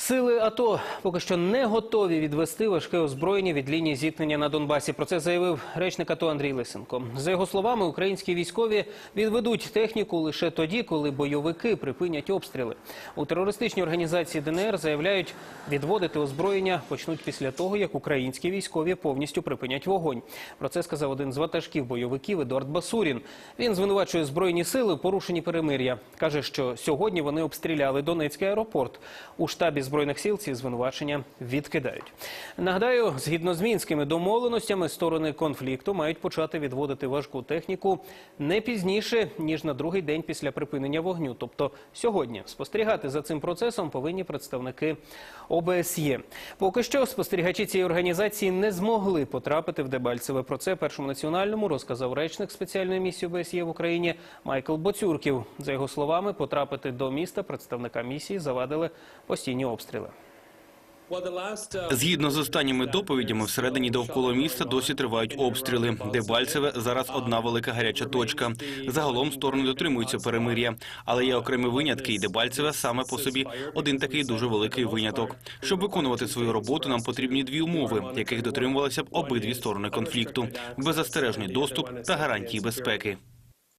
Сили АТО поки що не готові відвести важке озброєння від лінії зіткнення на Донбасі. Про це заявив речник АТО Андрій Лисенко. За його словами, українські військові відведуть техніку лише тоді, коли бойовики припинять обстріли. У терористичній організації ДНР заявляють, відводити озброєння почнуть після того, як українські військові повністю припинять вогонь. Про це сказав один з ватажків бойовиків Едуард Басурін. Він звинувачує збройні сили у порушенні перемир'я. каже, що сьогодні вони обстріляли Донецький аеропорт. У штабі збройних сил ці звинувачення відкидають. Нагадаю, згідно з мінськими домовленостями, сторони конфлікту мають почати відводити важку техніку не пізніше ніж на другий день після припинення вогню. Тобто сьогодні спостерігати за цим процесом повинні представники ОБСЄ. Поки що спостерігачі цієї організації не змогли потрапити в Дебальцеве. Про це першому національному розказав речник спеціальної місії ОБСЄ в Україні Майкл Боцюрків. За його словами, потрапити до міста представника місії завадили постійні обстріли. Згідно з останніми доповідями, всередині довкола міста досі тривають обстріли. Дебальцеве зараз одна велика гаряча точка. Загалом сторони дотримуються перемир'я, але є окремі винятки, і Дебальцеве саме по собі один такий дуже великий виняток. Щоб виконувати свою роботу, нам потрібні дві умови, яких дотримувалися б обидві сторони конфлікту: беззастережний доступ та гарантії безпеки.